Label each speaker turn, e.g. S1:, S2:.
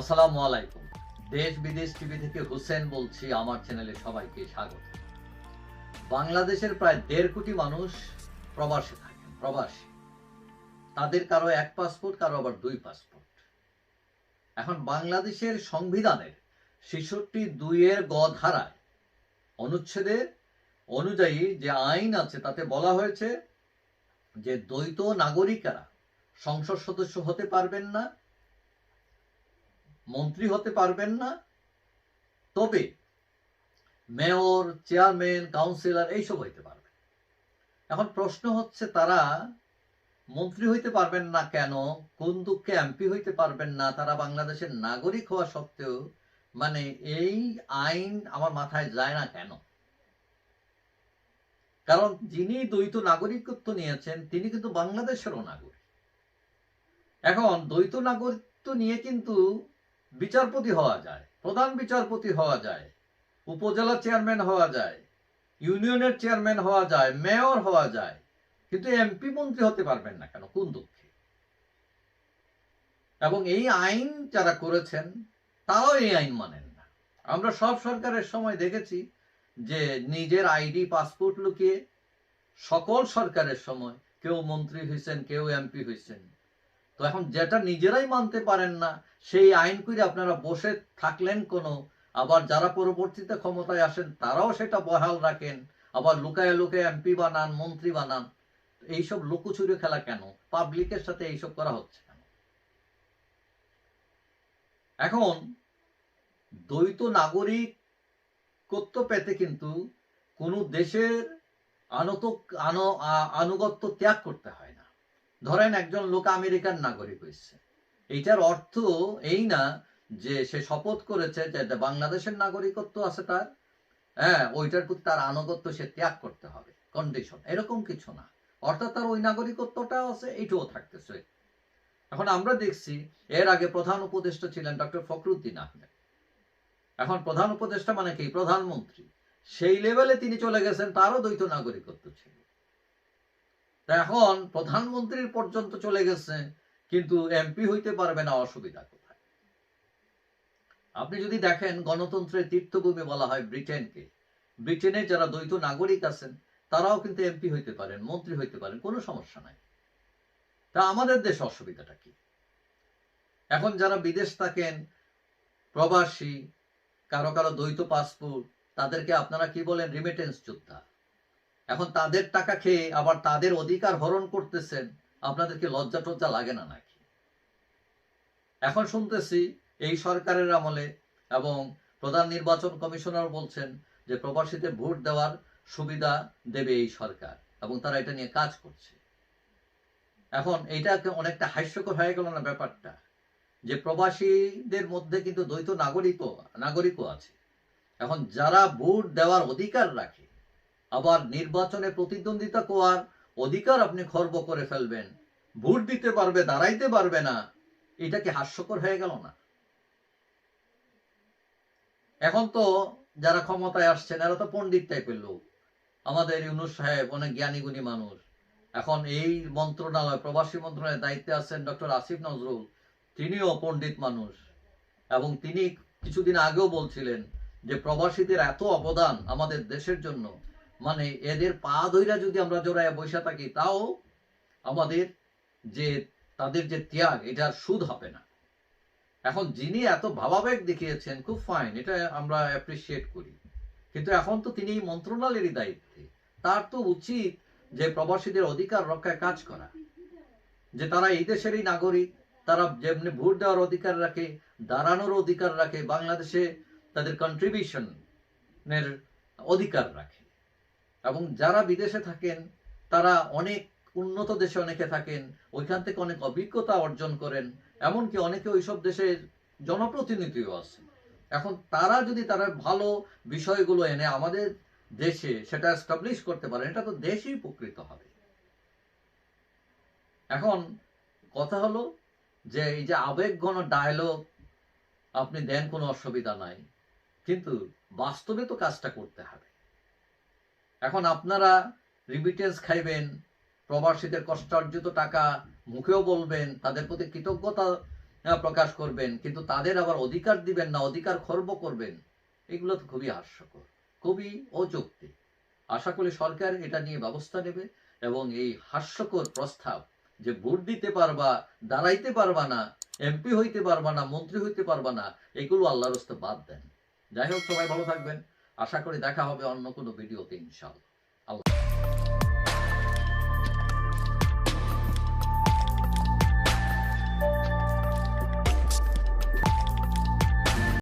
S1: আসসালামু আলাইকুম। দেশ বিদেশ টিভি থেকে হুসেন বলছি, আমার চ্যানেলে সবাইকে স্বাগত। বাংলাদেশের প্রায় দেড় কোটি মানুষ প্রবাসে থাকেন, প্রবাসী। তাদের কারও এক পাসপোর্ট, কারও আবার দুই পাসপোর্ট। এখন বাংলাদেশের সংবিধানের ছেষট্টি দুইয়ের গ ধারায় অনুচ্ছেদে অনুযায়ী যে আইন আছে, তাতে বলা হয়েছে যে দ্বৈত নাগরিকেরা সংসদ সদস্য হতে পারবেন না মন্ত্রী হতে পারবেন না। তবে মেয়র, চেয়ারম্যান, কাউন্সিলর এইসব হইতে পারবে এখন প্রশ্ন হচ্ছে, তারা মন্ত্রী হইতে পারবেন না কেন? কোন দুঃখে এমপি হইতে পারবেন না? তারা বাংলাদেশের নাগরিক হওয়া সত্ত্বেও মানে এই আইন আমার মাথায় যায় না কেন? কারণ যিনি দ্বৈত নাগরিকত্ব নিয়েছেন, তিনি কিন্তু বাংলাদেশেরও নাগরিক। এখন দ্বৈত নাগরিকত্ব নিয়ে কিন্তু বিচারপতি হওয়া যায়, প্রধান বিচারপতি হওয়া যায়, উপজেলা চেয়ারম্যান হওয়া যায়, ইউনিয়নের চেয়ারম্যান হওয়া যায়, মেয়র হওয়া যায়, কিন্তু এমপি মন্ত্রী হতে পারবেন না কেন? কোন দুঃখে এবং এই আইন যারা করেছেন, তারাও এই আইন মানেন না। আমরা সব সরকারের সময় দেখেছি যে নিজের আইডি, পাসপোর্ট লুকিয়ে সকল সরকারের সময় কেউ মন্ত্রী হয়েছেন কেউ এমপি হয়েছেন তো এখন যেটা নিজেরাই মানতে পারেন না, সেই আইন করে আপনারা বসে থাকলেন কোনো, আবার যারা পরবর্তীতে ক্ষমতায় আসেন তারাও সেটা বহাল রাখেন, আবার লুকায় লুকায় এমপি বানান, মন্ত্রী বানান, এইসব লুকোচুরি খেলা কেন? পাবলিকের সাথে এইসব করা হচ্ছে এখন দ্বৈত নাগরিকত্ব পেতে কিন্তু কোনো দেশের আনত আনুগত্য ত্যাগ করতে হয়। ধরেন একজন লোক আমেরিকান নাগরিক হয়েছে। এইটার অর্থ এই না যে সে শপথ করেছে যে বাংলাদেশের নাগরিকত্ব আছে তার হ্যাঁ ওইটার প্রতি তার আনুগত্য সে ত্যাগ করতে হবে কন্ডিশন এরকম কিছু না। অর্থাৎ তার ওই নাগরিকত্বটা আছে, এইটাও থাকতেছে। এখন আমরা দেখছি, এর আগে প্রধান উপদেষ্টা ছিলেন ডক্টর ফখরুদ্দিন আহমেদ। এখন প্রধান উপদেষ্টা মানে কি? প্রধানমন্ত্রী। সেই লেভেলে তিনি চলে গেছেন, তারও দ্বৈত নাগরিকত্ব ছিল। তা এখন প্রধানমন্ত্রীর পর্যন্ত চলে গেছে, কিন্তু এমপি হইতে পারবে না অসুবিধা কোথায়? আপনি যদি দেখেন গণতন্ত্রের তীর্থভূমি বলা হয় ব্রিটেনকে ব্রিটেনে যারা দ্বৈত নাগরিক আছেন, তারাও কিন্তু এমপি হইতে পারেন, মন্ত্রী হইতে পারেন, কোনো সমস্যা নাই। তা আমাদের দেশে অসুবিধাটা কি? এখন যারা বিদেশ থাকেন, প্রবাসী, কারও কারও দ্বৈত পাসপোর্ট, তাদেরকে আপনারা কি বলেন? রিমিটেন্স যোদ্ধা। এখন তাদের টাকা খেয়ে আবার তাদের অধিকার হরণ করতেছেন, আপনাদেরকে লজ্জা টজ্জা লাগে না নাকি? এখন শুনতেছি এই সরকারের আমলে এবং প্রধান নির্বাচন কমিশনার বলছেন যে প্রবাসীদের ভোট দেওয়ার সুবিধা দেবে এই সরকার এবং তারা এটা নিয়ে কাজ করছে। এখন এটা অনেকটা হাস্যকর হয়ে গেল না ব্যাপারটা? যে প্রবাসীদের মধ্যে কিন্তু দ্বৈত নাগরিকও নাগরিকও আছে। এখন যারা ভোট দেওয়ার অধিকার রাখে আবার নির্বাচনে প্রতিদ্বন্দ্বিতা করার অধিকার আপনি খর্ব করে ফেলবেন। ভোট দিতে পারবে, দাঁড়াইতে পারবে না। এটা কি হাস্যকর হয়ে গেল না? এখন তো যারা ক্ষমতায় আসছেন, এরা তো পণ্ডিত টাইপের লোক। আমাদের ইউনুস সাহেব অনেক জ্ঞানী গুণী মানুষ। এখন এই মন্ত্রণালয়, প্রবাসী মন্ত্রণালয়ের দায়িত্বে আছেন ডক্টর আসিফ নজরুল। তিনিও পণ্ডিত মানুষ। এবং তিনি কিছুদিন আগেও বলছিলেন যে, প্রবাসীদের এত অবদান আমাদের দেশের জন্য মানে এদের পা ধইরা যদি আমরা জোড়ায় বসে থাকি, তাও আমাদের যে তাদের যে ত্যাগ, এটার সুদ হবে না। এখন যিনি এত ভাবাবেগ দেখিয়েছেন, খুব ফাইন এটা আমরা অ্যাপ্রিসিয়েট করি। কিন্তু এখন তো তিনি মন্ত্রণালয়েরই দায়িত্বে। তার তো উচিত যে প্রবাসীদের অধিকার রক্ষায় কাজ করা। যে তারা এই দেশেরই নাগরিক, তারা যেমনি ভোট দেওয়ার অধিকার রাখে, দাঁড়ানোর অধিকার রাখে, বাংলাদেশে তাদের কন্ট্রিবিউশনের অধিকার রাখে। এবং যারা বিদেশে থাকেন, তারা অনেক উন্নত দেশে অনেকে থাকেন, ওইখান থেকে অনেক অভিজ্ঞতা অর্জন করেন, এমনকি অনেকে ওইসব দেশের জনপ্রতিনিধিও আছে। এখন তারা যদি তারা ভালো বিষয়গুলো এনে আমাদের দেশে সেটা এস্টাবলিশ করতে পারেন, এটা তো দেশই উপকৃত হবে। এখন কথা হলো যে এই যে আবেগঘন ডায়লগ আপনি দেন কোনো অসুবিধা নাই, কিন্তু বাস্তবে তো কাজটা করতে হবে। এখন আপনারা রিমিটেন্স খাইবেন, প্রবাসীদের কষ্টার্জিত টাকা মুখেও বলবেন, তাদের প্রতি কৃতজ্ঞতা প্রকাশ করবেন, কিন্তু তাদের আবার অধিকার দিবেন না, অধিকার খর্ব করবেন, এগুলো তো খুবই হাস্যকর, খুবই অযৌক্তিক। আশা করি সরকার এটা নিয়ে ব্যবস্থা নেবে এবং এই হাস্যকর প্রস্তাব যে ভোট দিতে পারবা, দাঁড়াইতে পারবা না, এমপি হইতে পারবা না, মন্ত্রী হইতে পারবা না, এগুলো আল্লাহর বাদ দেন। যাই হোক, সবাই ভালো থাকবেন। আশা করি দেখা হবে অন্য কোনো ভিডিওতে ইনশাল্লাহ